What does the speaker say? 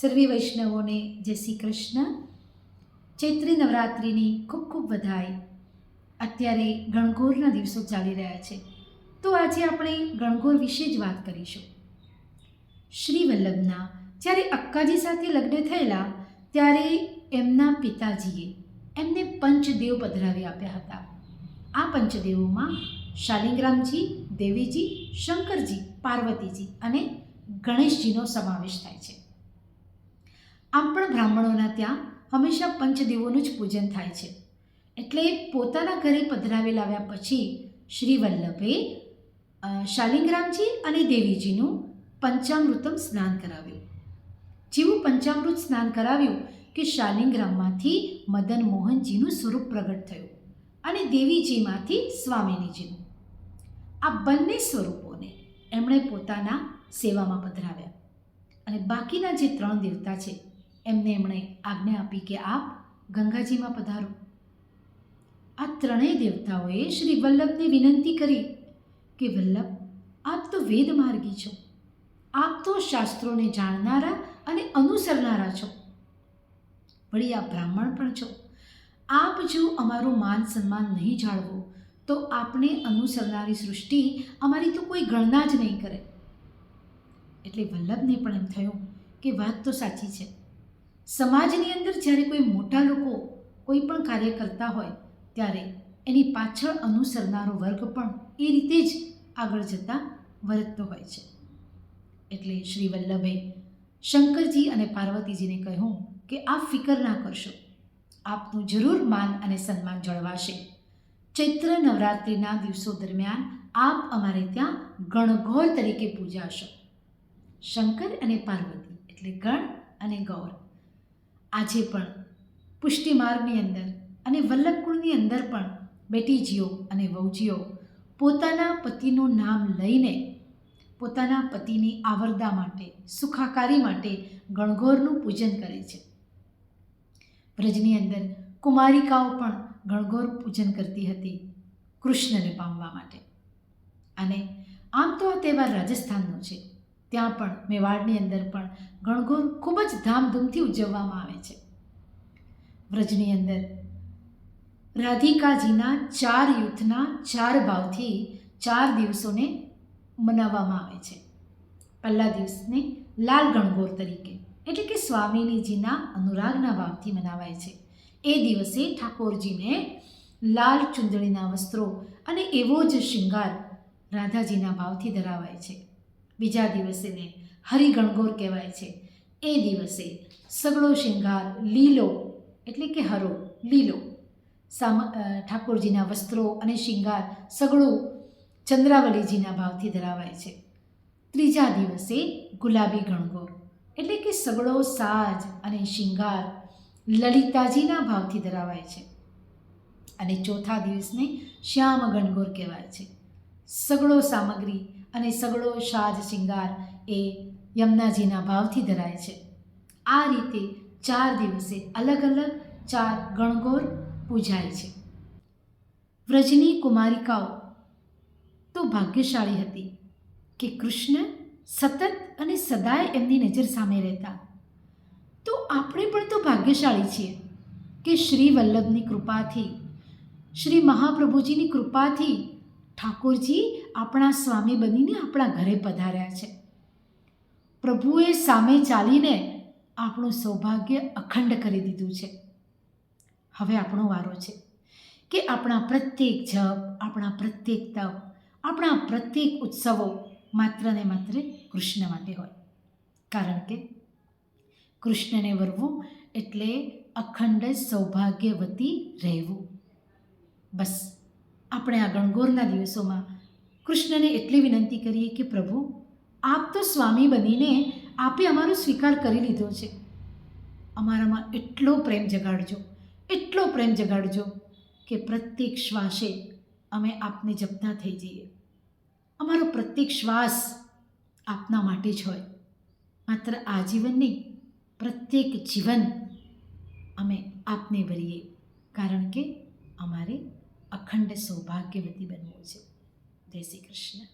સર્વે વૈષ્ણવોને જય શ્રી કૃષ્ણ. ચૈત્રી નવરાત્રિની ખૂબ ખૂબ વધાઈ અત્યારે ગણગોરના દિવસો ચાલી રહ્યા છે. તો આજે આપણે ગણગોર વિશે જ વાત કરીશું. શ્રી વલ્લભના જ્યારે અક્કાજી સાથે લગ્ન થયેલા, ત્યારે એમના પિતાજીએ એમને પંચદેવ પધરાવી આપ્યા હતા. આ પંચદેવોમાં શાલિંગરામજી, દેવીજી, શંકરજી, પાર્વતીજી અને ગણેશજીનો સમાવેશ થાય છે. આમ પણ બ્રાહ્મણોના ત્યાં હંમેશા પંચદેવોનું જ પૂજન થાય છે. એટલે પોતાના ઘરે પધરાવી લાવ્યા પછી શ્રી વલ્લભે શાલિંગરામજી અને દેવીજીનું પંચામૃતમ સ્નાન કરાવ્યું. જેવું પંચામૃત સ્નાન કરાવ્યું કે શાલિંગરામમાંથી મદન મોહનજીનું સ્વરૂપ પ્રગટ થયું અને દેવીજીમાંથી સ્વામિનીજીનું. આ બંને સ્વરૂપોને એમણે પોતાના સેવામાં પધરાવ્યા. અને બાકીના જે ત્રણ દેવતા છે એમને એમણે આજ્ઞા આપી કે આપ ગંગાજીમાં પધારો. આ ત્રણેય દેવતાઓએ શ્રી વલ્લભને વિનંતી કરી કે, વલ્લભ, આપ તો વેદ માર્ગી છો. આપ તો શાસ્ત્રોને જાણનારા અને અનુસરનારા છો. વળી આપ બ્રાહ્મણ પણ છો. આપ જો અમારું માન સન્માન નહીં જાળવો, તો આપને અનુસરનારી સૃષ્ટિ અમારી તો કોઈ ગણના જ નહીં કરે. એટલે વલ્લભને પણ એમ થયું કે, વાત તો સાચી છે. સમાજની અંદર જ્યારે કોઈ મોટા લોકો કોઈ પણ કાર્ય કરતા હોય, ત્યારે એની પાછળ અનુસરનારો વર્ગ પણ એ રીતે જ આગળ જતા વર્તતો હોય છે. એટલે શ્રી વલ્લભે શંકરજી અને પાર્વતીજીને કહ્યું કે આપ ફિકર ના કરશો. આપનું જરૂર માન અને સન્માન જળવાશે. ચૈત્ર નવરાત્રિના દિવસો દરમિયાન આપ અમારે ત્યાં ગણગોર તરીકે પૂજાશો. શંકર અને પાર્વતી એટલે ગણ અને ગૌર. આજે પણ પુષ્ટિ માર્ગની અંદર અને વલ્લભકુળની અંદર પણ બેટીજીઓ અને વહુજીઓ પોતાના પતિનું નામ લઈને પોતાના પતિની આવરદા માટે, સુખાકારી માટે ગણગોરનું પૂજન કરે છે. વ્રજની અંદર કુમારિકાઓ પણ ગણગોર પૂજન કરતી હતી કૃષ્ણને પામવા માટે. અને આમ તો આ તહેવાર રાજસ્થાનનો છે. ત્યાં પણ, મેવાડની અંદર પણ ગણગોર ખૂબ જ ધામધૂમથી ઉજવવામાં આવે છે. વ્રજની અંદર રાધિકાજીના ચાર યુથના ચાર ભાવથી ચાર દિવસોને મનાવવામાં આવે છે. પહેલા દિવસને લાલ ગણગોર તરીકે, એટલે કે સ્વામીનીજીના અનુરાગના ભાવથી મનાવાય છે. એ દિવસે ઠાકોરજીને લાલ ચુંદડીના વસ્ત્રો અને એવો જ શૃંગાર રાધાજીના ભાવથી ધરાવાય છે. બીજા દિવસેને હરિગણગોર કહેવાય છે. એ દિવસે સગળો શિંગાર લીલો, એટલે કે હરો, લીલો. સામ ઠાકોરજીના વસ્ત્રો અને શિંગાર સગળો ચંદ્રાવલીજીના ભાવથી ધરાવાય છે. ત્રીજા દિવસે ગુલાબી ગણગોર, એટલે કે સગળો સાજ અને શિંગાર લલિતાજીના ભાવથી ધરાવાય છે. અને ચોથા દિવસને શ્યામ ગણગોર કહેવાય છે. સગળો સામગ્રી અને સગળો સાજ શિંગાર એ યમુનાજીના ભાવથી ધરાય છે. આ રીતે ચાર દિવસે અલગ અલગ ચાર ગણગોર પૂજાય છે. વ્રજની કુમારિકાઓ તો ભાગ્યશાળી હતી કે કૃષ્ણ સતત અને સદાય એમની નજર સામે રહેતા. તો આપણે પણ તો ભાગ્યશાળી છીએ કે શ્રી વલ્લભની કૃપાથી, શ્રી મહાપ્રભુજીની કૃપાથી ઠાકોરજી આપણા સ્વામી બનીને આપણા ઘરે પધાર્યા છે. પ્રભુએ સામે ચાલીને આપણું સૌભાગ્ય અખંડ કરી દીધું છે. હવે આપણો વારો છે કે આપણા પ્રત્યેક જપ, આપણા પ્રત્યેક તપ, આપણા પ્રત્યેક ઉત્સવો માત્ર ને માત્ર કૃષ્ણ માટે હોય. કારણ કે કૃષ્ણને વરવું એટલે અખંડ સૌભાગ્યવતી રહેવું. બસ, આપણે આ ગણગોરના દિવસોમાં કૃષ્ણને એટલી વિનંતી કરીએ કે પ્રભુ, આપ તો સ્વામી બનીને આપે અમારો સ્વીકાર કરી લીધો છે. અમારામાં એટલો પ્રેમ જગાડજો, એટલો પ્રેમ જગાડજો કે પ્રત્યેક શ્વાસે અમે આપને જપતા થઈ જઈએ. અમારો પ્રત્યેક શ્વાસ આપના માટે જ હોય. માત્ર આ જીવન પ્રત્યેક જીવન અમે આપને ભરીએ. કારણ કે અમારે અખંડ સૌભાગ્યવતી બનવું છે. જય શ્રી કૃષ્ણ